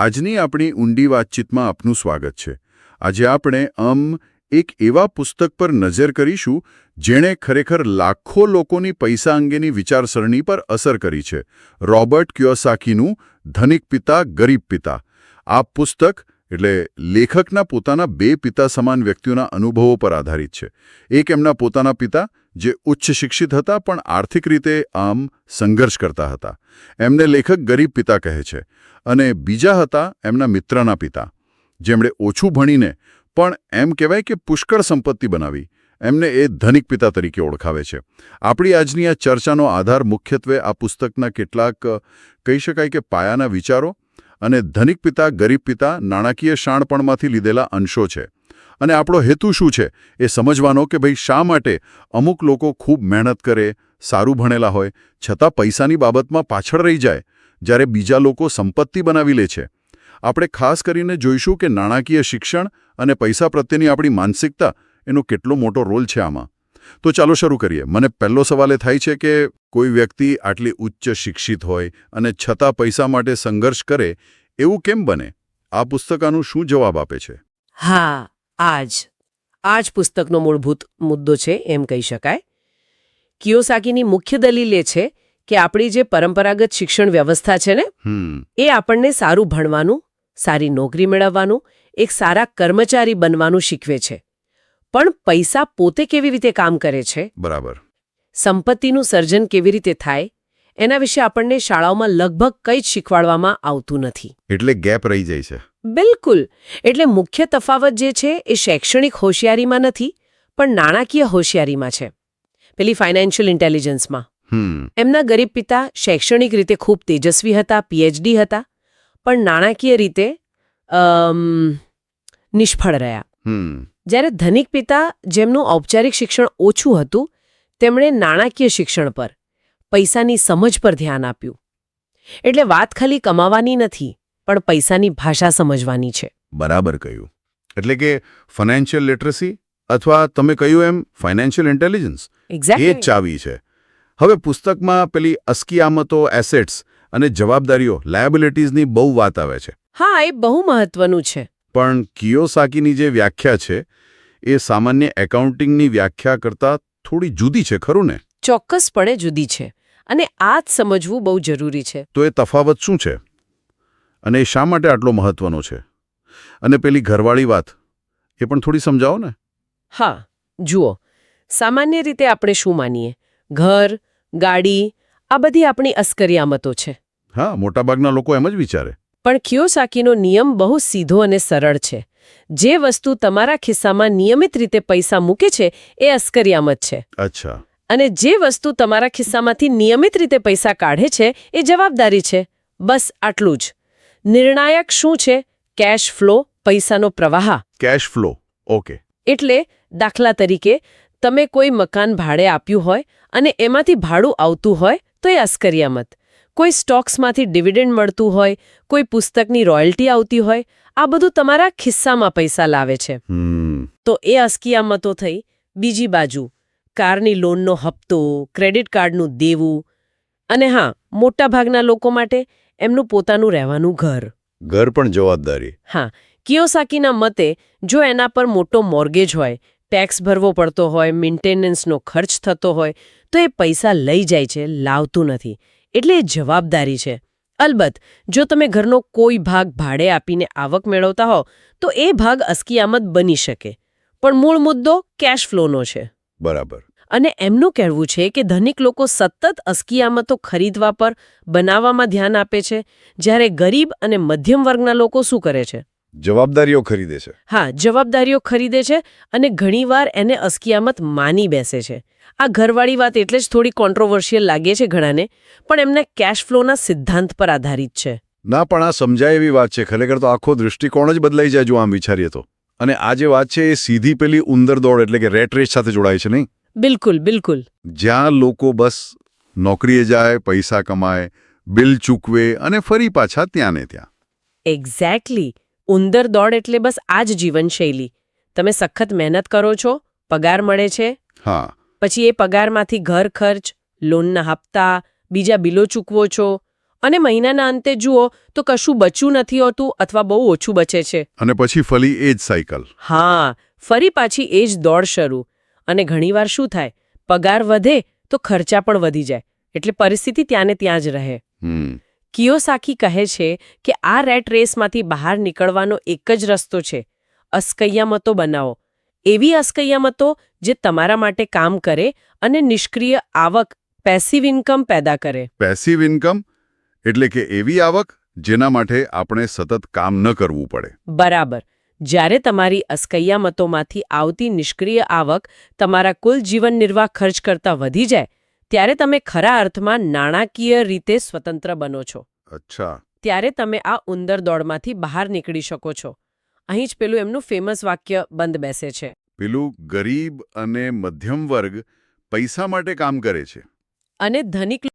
આજની આપણી ઊંડી વાતચીતમાં આપનું સ્વાગત છે. આજે આપણે અમ એક એવા પુસ્તક પર નજર કરીશું, જેણે ખરેખર લાખો લોકોની પૈસા અંગેની વિચારસરણી પર અસર કરી છે. રોબર્ટ ક્યોસાકીનું ધનિક પિતા, ગરીબ પિતા. આ પુસ્તક એટલે લેખકના પોતાના બે પિતા સમાન વ્યક્તિઓના અનુભવો પર આધારિત છે. એક એમના પોતાના પિતા, જે ઉચ્ચ શિક્ષિત હતા, પણ આર્થિક રીતે આમ સંઘર્ષ કરતા હતા. એમને લેખક ગરીબ પિતા કહે છે. અને બીજા હતા એમના મિત્રના પિતા. જેમણે ઓછું ભણીને, પણ એમ કહેવાય કે પુષ્કળ સંપત્તિ બનાવી. એમને એ ધનિક પિતા તરીકે ઓળખાવે છે. આપણી આજની આ ચર્ચાનો આધાર મુખ્યત્વે આ પુસ્તકના કેટલાક, કહી શકાય કે પાયાના વિચારો અને ધનિક પિતા, ગરીબ પિતા, નાણાકીય શાણપણમાંથી લીધેલા અંશો છે. અને આપણો હેતુ શું છે? એ સમજવાનો કે ભાઈ શા માટે અમુક લોકો ખૂબ મહેનત કરે, સારું ભણેલા હોય, છતાં પૈસાની બાબતમાં પાછળ રહી જાય, જ્યારે બીજા લોકો સંપત્તિ બનાવી લે છે. આપણે ખાસ કરીને જોઈશું કે નાણાકીય શિક્ષણ અને પૈસા પ્રત્યેની આપણી માનસિકતા એનો કેટલો મોટો રોલ છે આમાં. તો ચાલો શરૂ કરીએ. મને પહેલો સવાલ એ થાય છે કે કોઈ વ્યક્તિ આટલી ઉચ્ચ શિક્ષિત હોય અને છતાં પૈસા માટે સંઘર્ષ કરે એવું કેમ બને? આ પુસ્તકાનું શું જવાબ આપે છે? હા આજ. આ જ પુસ્તકનો મૂળભૂત મુદ્દો છે એમ કહી શકાય. કિયોસાકીની મુખ્ય દલીલ એ છે કે આપણી જે પરંપરાગત શિક્ષણ વ્યવસ્થા છે ને એ આપણને સારું ભણવાનું સારી નોકરી મેળવવાનું એક સારા કર્મચારી બનવાનું શીખવે છે. પણ પૈસા પોતે કેવી રીતે કામ કરે છે? બરાબર. સંપત્તિનું સર્જન કેવી રીતે થાય એના વિશે આપણને શાળાઓમાં લગભગ કંઈ જ શીખવાડવામાં આવતું નથી. એટલે ગેપ રહી જાય છે. બિલકુલ. એટલે મુખ્ય તફાવત જે છે એ શૈક્ષણિક હોશિયારીમાં નથી પણ નાણાકીય હોશિયારીમાં છે. પેલી ફાઇનાન્શિયલ ઇન્ટેલિજન્સમાં. એમના ગરીબ પિતા શૈક્ષણિક રીતે ખૂબ તેજસ્વી હતા પીએચડી હતા પણ નાણાકીય રીતે નિષ્ફળ રહ્યા. જ્યારે ધનિક પિતા જેમનું ઔપચારિક શિક્ષણ ઓછું હતું તેમણે નાણાકીય શિક્ષણ પર પૈસાની સમજ પર ધ્યાન આપ્યું. એટલે વાત ખાલી કમાવાની નથી પણ પૈસાની ભાષા સમજવાની છે. બરાબર કહ્યું. એટલે કે ફાઇનાન્શિયલ લિટરસી અથવા તમે કહ્યું એમ ફાઇનાન્શિયલ ઇન્ટેલિજન્સ એ ચાવી છે. હવે પુસ્તકમાં પેલી અસ્કિયામતો એસેટ્સ અને જવાબદારીઓ લાયબિલિટીઝની બહુ વાત આવે છે. હા એ બહુ મહત્વનું છે. પણ કિયોસાકીની જે વ્યાખ્યા છે એ સામાન્ય એકાઉન્ટિંગની વ્યાખ્યા કરતાં થોડી જુદી છે ખરું ને? ચોક્કસપણે જુદી છે અને આ જ સમજવું બહુ જરૂરી છે. તો એ તફાવત શું છે? અને એ શા માટે આટલો મહત્વનો છે? અને પેલી ઘરવાળી વાત એ પણ થોડી સમજાવો ને? હા જુઓ સામાન્ય રીતે આપણે શું માનીએ? ઘર ગાડી આ બધી આપણી અસ્કરિયામતો છે. હા મોટાભાગના લોકો એમ જ વિચારે. પણ કિયોસાકીનો નિયમ બહુ સીધો અને સરળ છે. જે વસ્તુ તમારા ખિસ્સામાં નિયમિત રીતે પૈસા મૂકે છે એ અસ્કરિયામત છે. અચ્છા. અને જે વસ્તુ તમારા ખિસ્સામાંથી નિયમિત રીતે પૈસા કાઢે છે એ જવાબદારી છે. બસ આટલું જ. નિર્ણાયક શું છે? કેશ ફ્લો પૈસાનો પ્રવાહ. Cash flow. ઓકે. એટલે દાખલા તરીકે તમે કોઈ મકાન ભાડે આપ્યું હોય અને એમાંથી ભાડું આવતું હોય તો એ અસ્કરિયામત. કોઈ સ્ટોક્સમાંથી ડિવિડન્ડ મળતું હોય કોઈ પુસ્તકની રોયલ્ટી આવતી હોય આ બધું તમારા ખિસ્સામાં પૈસા લાવે છે. તો એ અસ્કિયામતો થઈ. બીજી બાજુ કારની લોનનો હપ્તો ક્રેડિટ કાર્ડનું દેવું અને હા મોટાભાગના લોકો માટે એમનું પોતાનું રહેવાનું ઘર. ઘર પણ જવાબદારી. હા કિયોસાકીના મતે જો એના પર મોટો મોર્ગેજ હોય ટેક્સ ભરવો પડતો હોય મેન્ટેનન્સનો ખર્ચ થતો હોય તો એ પૈસા લઈ જાય છે લાવતું નથી. એટલે એ જવાબદારી છે. અલબત્ત જો તમે ઘરનો કોઈ ભાગ ભાડે આપીને આવક મેળવતા હો તો એ ભાગ અસ્કિયામત બની શકે. પણ મૂળ મુદ્દો કેશ ફ્લોનો છે. બરાબર. અને એમનું કહેવું છે કે ધનિક લોકો સતત અસ્કિયામતો ખરીદવા પર બનાવવામાં ધ્યાન આપે છે. જ્યારે ગરીબ અને મધ્યમ વર્ગના લોકો શું કરે છે? જવાબદારીઓ ખરીદે છે. હા જવાબદારીઓ ખરીદે છે અને ઘણીવાર એને અસ્કિયામત માની બેસે છે. આ ઘરવાળી વાત એટલે જ થોડી કોન્ટ્રોવર્શિયલ લાગે છે ઘણાને પણ એમને કેશ ફ્લોના સિદ્ધાંત પર આધારિત છે. ના પણ આ સમજાય એવી વાત છે. ખરેખર તો આખો દૃષ્ટિકોણ જ બદલાઈ જાય જો આમ વિચારીએ તો. અને આ જે વાત છે એ સીધી પેલી ઉંદર દોડ એટલે કે રેટ રેસ સાથે જોડાય છે નહીં? બિલકુલ બિલકુલ. જ્યાં લોકો બસ નોકરીએ જાય પૈસા કમાય બિલ ચૂકવે અને ફરી પાછા ત્યાં ને ત્યાં. એક્ઝેક્ટલી ઉંદર દોડ એટલે બસ આ જ જીવનશૈલી. તમે સખત મહેનત કરો છો પગાર મળે છે. અને મહિનાના અંતે જુઓ તો કશું બચ્યું નથી હોતું અથવા બહુ ઓછું બચે છે. અને પછી ફરી એ જ સાયકલ. હા ફરી પાછી એ જ દોડ શરૂ. અને ઘણીવાર શું થાય પગાર વધે તો ખર્ચા પણ વધી જાય. એટલે પરિસ્થિતિ ત્યાંને ત્યાં જ રહે. કિયોસાકી કહે છે કે આ રેટ રેસમાંથી બહાર નીકળવાનો એક જ રસ્તો છે. અસ્કૈયામતો બનાવો. એવી અસ્કૈયામતો જે તમારા માટે કામ કરે અને નિષ્ક્રિય આવક પેસિવ ઇન્કમ પેદા કરે. પેસિવ ઇન્કમ એટલે કે એવી આવક જેના માટે આપણે સતત કામ ન કરવું પડે. બરાબર. જ્યારે તમારી અસ્કૈયામતોમાંથી આવતી નિષ્ક્રિય આવક તમારા કુલ જીવન નિર્વાહ ખર્ચ કરતાં વધી જાય ત્યારે તમે ખરા અર્થમાં નાણાકીય રીતે સ્વતંત્ર બનો છો. અચ્છા. ત્યારે તમે આ ઉંદર દોડમાંથી બહાર નીકળી શકો છો. અહીં જ પેલું એમનું ફેમસ વાક્ય બંધ બેસે છે. પેલું ગરીબ અને મધ્યમ વર્ગ પૈસા માટે કામ કરે છે. અને ધનિક